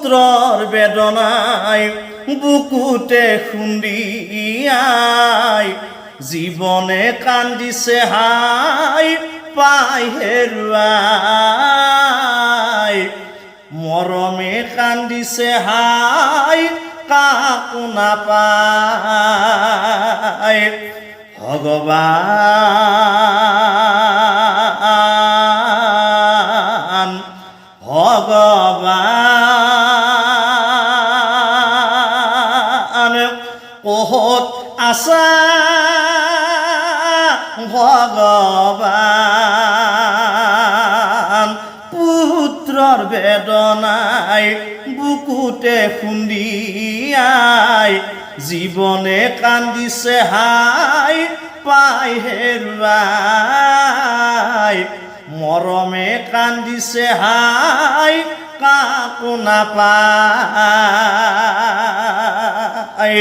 পুত্রর বেদনায় বুকুতে খুন্দিয়াই, জীবনে কান্দিছে হাই পাই হেৰুৱাই মৰমে কান্দিছে হাই কাকো নাপায় ভগৱান ভগৱান কহত আছা ভগৱান পুত্ৰৰ বেদনাই বুকুতে খুন্দিয়াই জীৱনে কান্দিছে হাই, পাই হেৰুৱাই। মৰমে কান্দিছে হাই, কাকো নাপায়